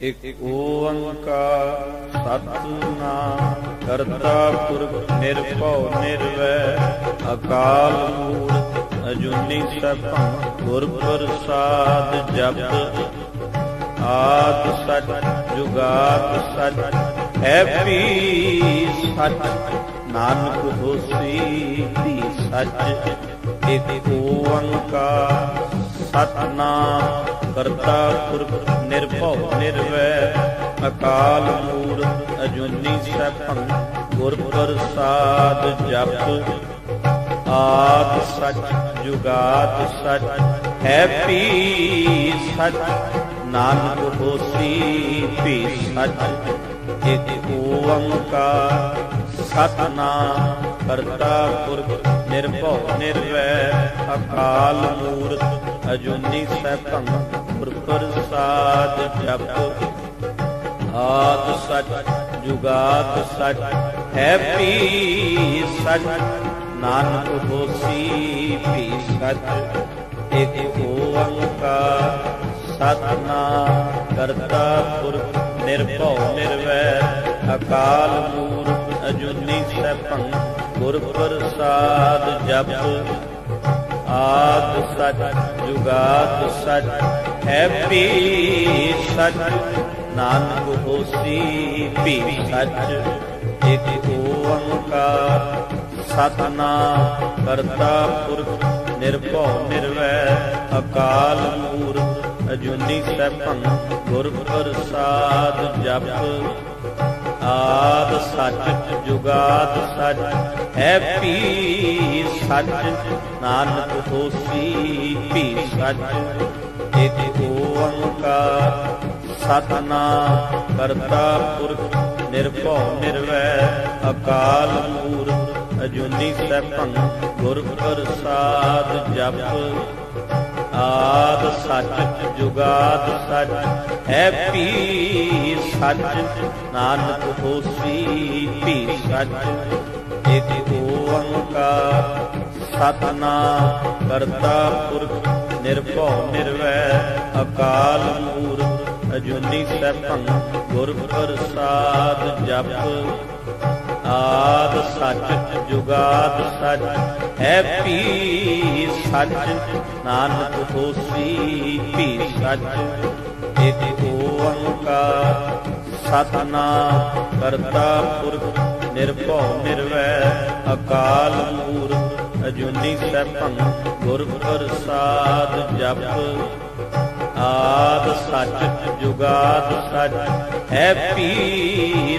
ਇਕ ਓੰਕਾਰ ਸਤਨਾਮ, ਕਰਤਾ ਪੁਰਖ ਨਿਰਭਉ ਨਿਰਵੈਰ ਅਕਾਲ ਮੂਰਤ ਅਜੂਨੀ ਸਭੰ ਗੁਰ ਪ੍ਰਸਾਦ ਜਪ। ਆਦ ਸਚ, ਜੁਗਾਦ ਸਚ ਹੈ ਵੀ ਨਾਨਕ ਹੋਸੀ ਵੀ ਸਚ। ਇਕ ਓੰਕਾਰ ਸਤਨਾਮ ਕਰਤਾ ਪੁਰਖ ਨਿਰਭਉ ਨਿਰਵੈਰ ਅਕਾਲ ਮੂਰਤ ਅਜੂਨੀ ਸੈਭੰ ਗੁਰ ਪ੍ਰਸਾਦ ਜਪ। ਆਦ ਸਚ, ਜੁਗਾਦ ਸਚ, ਹੈ ਪੀ ਸਚ, ਨਾਨਕ ਹੋਸੀ ਵੀ ਸਚ। ਇਕ ਓੰਕਾਰ ਸਤਨਾਮ ਕਰਤਾ ਪੁਰਖ ਨਿਰਭਉ ਨਿਰਵੈਰ ਅਕਾਲ ਮੂਰਤ ਅਜੂਨੀ ਸੈਭੰ ਗੁਰ ਪ੍ਰਸਾਦ ਜਪ। ਆਦ ਸਚ, ਜੁਗਾਦ ਸਚ, ਹੈ ਵੀ ਸਚ, ਨਾਨਕ ਹੋਸੀ ਵੀ ਸਚ। ਇਕ ਓੰਕਾਰ ਸਤਨਾਮ ਕਰਤਾ ਪੁਰਖ ਨਿਰਭਉ ਨਿਰਵੈਰ ਅਕਾਲ ਮੂਰਤ ਅਜੂਨੀ ਸੈਭੰ ਗੁਰ ਪ੍ਰਸਾਦ ਜਪ ਆਦ ਸਚ, ਜੁਗਾਦ ਸਚ, ਹੈ ਵੀ ਨਾਨਕ ਹੋਸੀ ਵੀ ਸਚ ਇਕ ਓੰਕਾਰ ਸਤਨਾਮ ਕਰਤਾ ਪੁਰਖ, ਨਿਰਭਉ ਨਿਰਵੈਰ ਅਕਾਲ ਮੂਰਤ ਅਜੂਨੀ ਸੈਭੰ ਗੁਰ ਪ੍ਰਸਾਦ ਜਪ। ਆਦ ਸਚ, ਜੁਗਾਦ ਸਚ, ਹੈ ਵੀ ਸਚ, ਨਾਨਕ ਹੋਸੀ ਵੀ ਸਚ। ਇਕ ਓੰਕਾਰ ਸਤਨਾਮ ਕਰਤਾ ਪੁਰਖ, ਨਿਰਭਉ ਨਿਰਵੈਰ ਅਕਾਲ ਮੂਰਤ ਅਜੂਨੀ ਸੈਭੰ ਗੁਰ ਪ੍ਰਸਾਦ ਜਪ। ਆਦ ਸੱਚ ਜੁਗਾਦ ਸੱਚ, ਹੈ ਵੀ ਸਚ, ਨਾਨਕ ਹੋਸੀ ਵੀ ਸਚ। ਇਕ ਓੰਕਾਰ ਸਤਨਾਮ ਕਰਤਾ ਪੁਰਖ, ਨਿਰਭਉ ਨਿਰਵੈ ਅਕਾਲ ਮੂਰਤ ਅਜੂਨੀ ਸੈਭੰ ਗੁਰ ਪ੍ਰਸਾਦ ਜਪ। ਆਦ ਸਚ, ਜੁਗਾਦ ਸਚ, ਹੈ ਵੀ ਸੱਚ, ਨਾਨਕ ਹੋਸੀ ਵੀ ਸਚ। ਇਕ ਓੰਕਾਰ ਸਤਨਾਮ ਕਰਤਾ ਪੁਰਖ, ਨਿਰਭਉ ਨਿਰਵੈਰ ਅਕਾਲ ਮੂਰਤ ਅਜੂਨੀ ਸੈਭੰ ਗੁਰ ਪ੍ਰਸਾਦ ਜਪ। ਆਦ ਸੱਚ, ਜੁਗਾਦ ਸੱਚ, ਹੈ ਪੀ